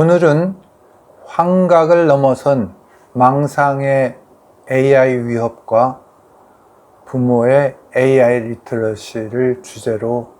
오늘은 환각을 넘어선 망상의 AI 위협과 부모의 AI 리터러시를 주제로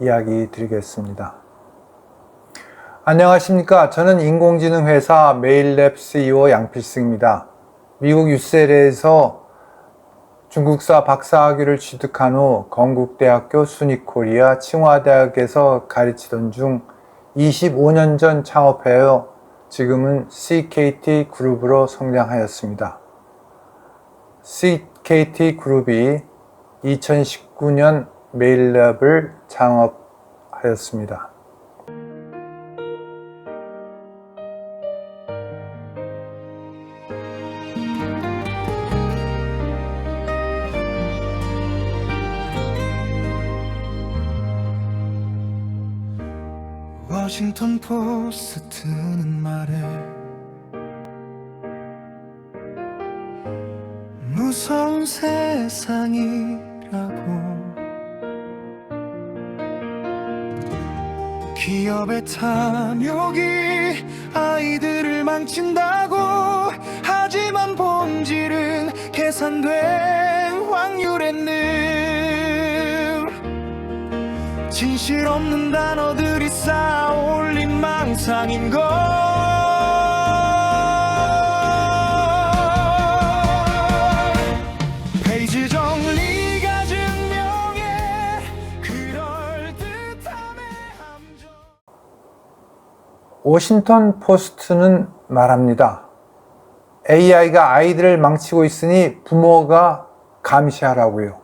이야기 드리겠습니다. 안녕하십니까. 저는 인공지능 회사 메일랩 CEO 양필승입니다. 미국 유셀에서 중국사 박사학위를 취득한 후 건국대학교 순이코리아 칭화대학에서 가르치던 중 25년 전 창업하여 지금은 CKT 그룹으로 성장하였습니다. CKT 그룹이 2019년 메일랩을 창업하였습니다. 무서운 세상이라고. 기업의 탐욕이 아이들을 망친다고. 하지만 본질은 계산된 확률의 늘. 진실 없는 단어들이 쌓아올린 망상인 걸 워싱턴 포스트는 말합니다. AI가 아이들을 망치고 있으니 부모가 감시하라고요.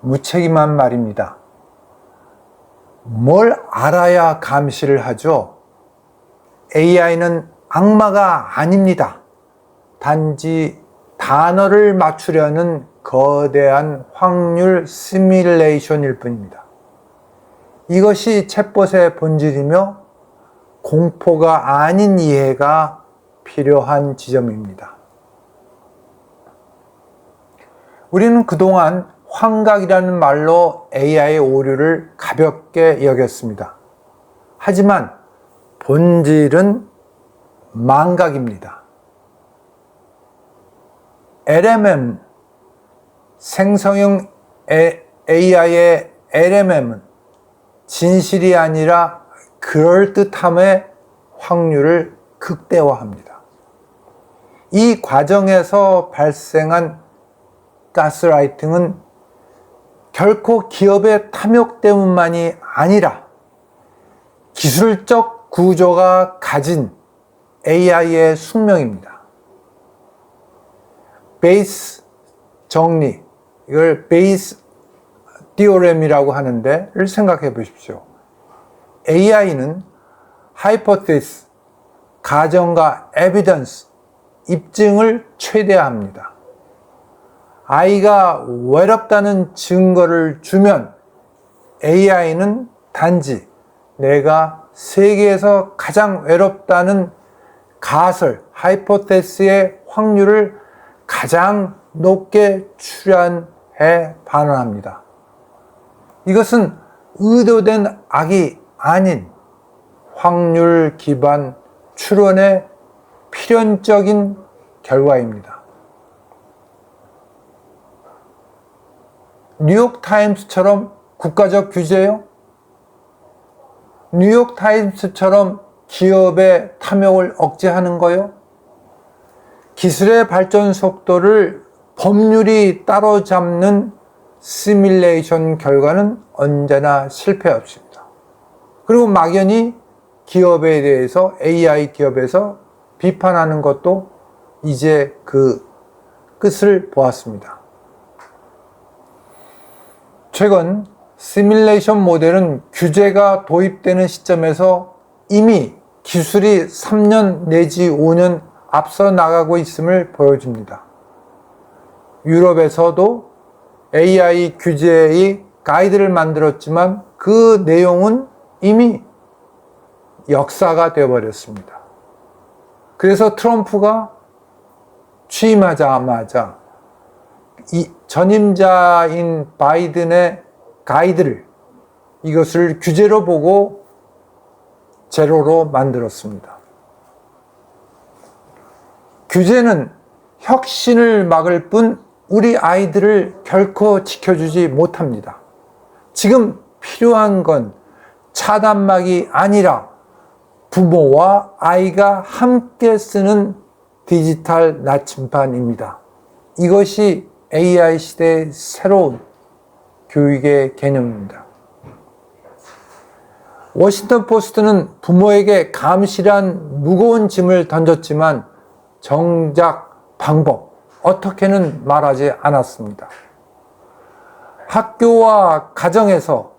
무책임한 말입니다. 뭘 알아야 감시를 하죠? AI는 악마가 아닙니다. 단지 단어를 맞추려는 거대한 확률 시뮬레이션일 뿐입니다. 이것이 챗봇의 본질이며 공포가 아닌 이해가 필요한 지점입니다. 우리는 그동안 환각이라는 말로 AI의 오류를 가볍게 여겼습니다. 하지만 본질은 망각입니다. LMM, 생성형 AI의 LMM은 진실이 아니라 그럴듯함의 확률을 극대화합니다. 이 과정에서 발생한 가스라이팅은 결코 기업의 탐욕 때문만이 아니라 기술적 구조가 가진 AI의 숙명입니다. 베이스 정리, 이걸 베이스 디오렘이라고 하는데를 생각해 보십시오. AI는 하이포테스, 가정과 에비던스, 입증을 최대화합니다. 아이가 외롭다는 증거를 주면 AI는 단지 내가 세계에서 가장 외롭다는 가설, 하이포테스의 확률을 가장 높게 출현해 반응합니다. 이것은 의도된 악이 아닌 확률 기반 추론의 필연적인 결과입니다. 뉴욕타임스처럼 국가적 규제요? 뉴욕타임스처럼 기업의 탐욕을 억제하는 거요? 기술의 발전 속도를 법률이 따로잡는 시뮬레이션 결과는 언제나 실패 없습니다. 그리고 막연히 기업에 대해서 AI 기업에서 비판하는 것도 이제 그 끝을 보았습니다. 최근 시뮬레이션 모델은 규제가 도입되는 시점에서 이미 기술이 3년 내지 5년 앞서 나가고 있음을 보여줍니다. 유럽에서도 AI 규제의 가이드를 만들었지만 그 내용은 이미 역사가 되어버렸습니다. 그래서 트럼프가 취임하자마자 이 전임자인 바이든의 가이드를 이것을 규제로 보고 제로로 만들었습니다. 규제는 혁신을 막을 뿐 우리 아이들을 결코 지켜주지 못합니다. 지금 필요한 건 차단막이 아니라 부모와 아이가 함께 쓰는 디지털 나침반입니다. 이것이 AI 시대의 새로운 교육의 개념입니다. 워싱턴 포스트는 부모에게 감시란 무거운 짐을 던졌지만 정작 방법, 어떻게는 말하지 않았습니다. 학교와 가정에서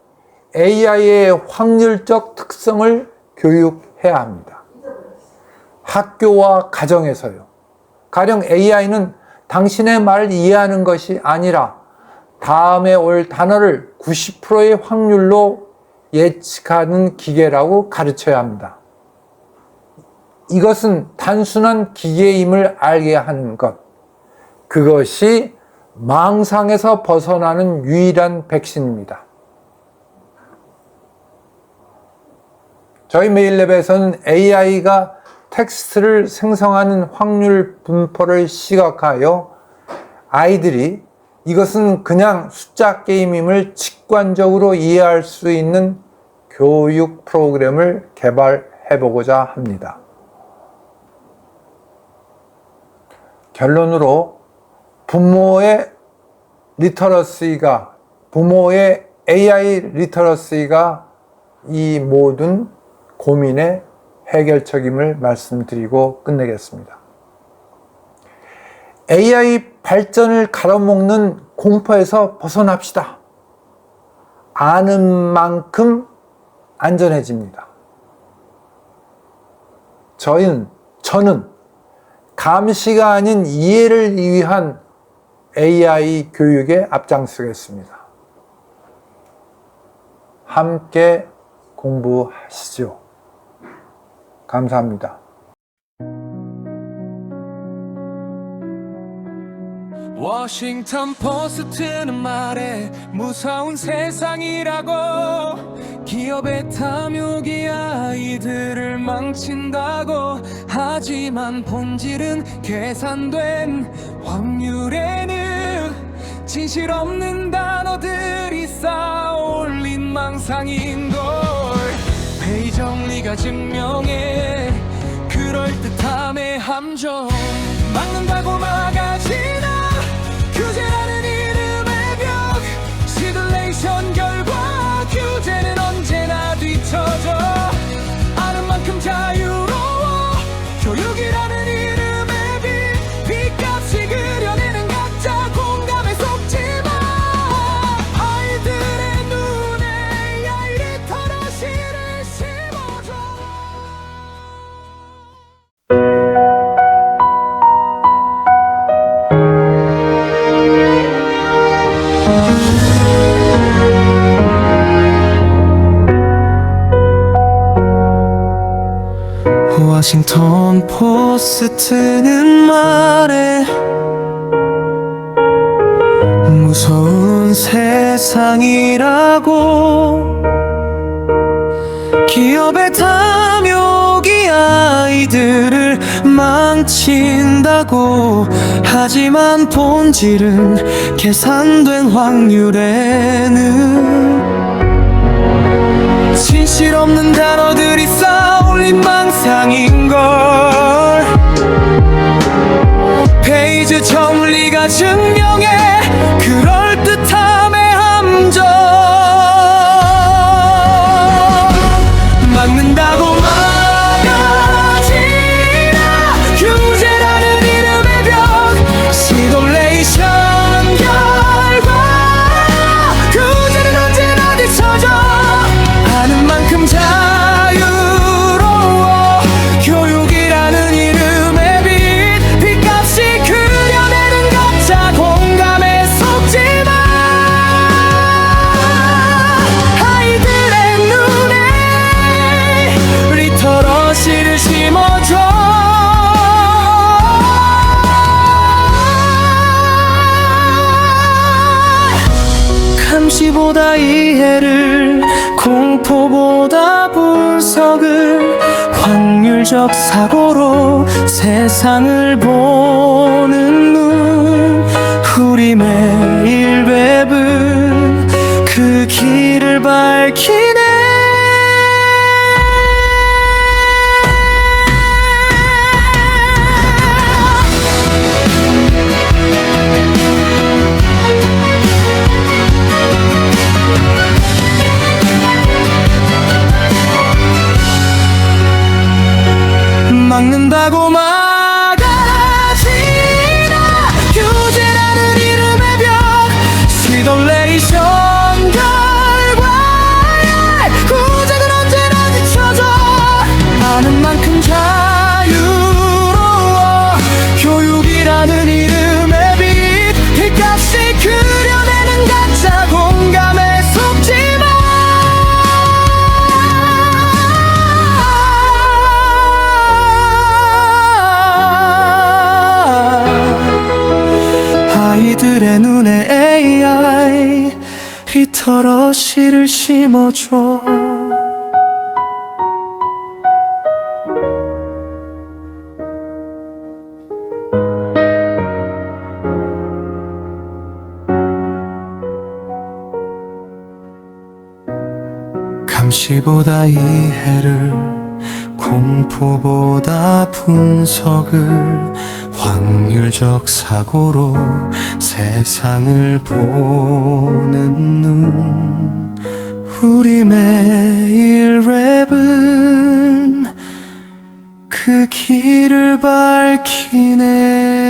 AI의 확률적 특성을 교육해야 합니다. 학교와 가정에서요. 가령 AI는 당신의 말을 이해하는 것이 아니라 다음에 올 단어를 90%의 확률로 예측하는 기계라고 가르쳐야 합니다. 이것은 단순한 기계임을 알게 하는 것. 그것이 망상에서 벗어나는 유일한 백신입니다. 저희 메일랩에서는 AI가 텍스트를 생성하는 확률 분포를 시각하여 아이들이 이것은 그냥 숫자 게임임을 직관적으로 이해할 수 있는 교육 프로그램을 개발해 보고자 합니다. 결론으로 부모의 리터러시가 부모의 AI 리터러시가 이 모든 고민의 해결책임을 말씀드리고 끝내겠습니다. AI 발전을 가로먹는 공포에서 벗어납시다. 아는 만큼 안전해집니다. 저희는, 저는 감시가 아닌 이해를 위한 AI 교육에 앞장서겠습니다. 함께 공부하시죠. 감사합니다. 워싱턴 포스트는 말해 무서운 세상이라고. 기업의 탐욕이 아이들을 망친다고. 하지만 본질은 계산된 확률에는 진실 없는 단어들이 쌓아올린 망상인걸. 회의 정리가 증명해 그럴듯함의 함정. 막는다고 막아지나 규제라는 워싱턴 포스트는 말해 무서운 세상이라고 기업의 탐욕이 아이들을 망친다고 하지만 본질은 계산된 확률에는 진실 없는 단어들이 쌓아 올 이해를 공포보다 분석을 확률적 사고로 세상을 보 막는다고 막 아이들의 눈에 AI 리터러시를 심어줘. 감시보다 이해를 공포보다 분석을 확률적 사고로 세상을 보는 눈. 우리 매일 랩은 그 길을 밝히네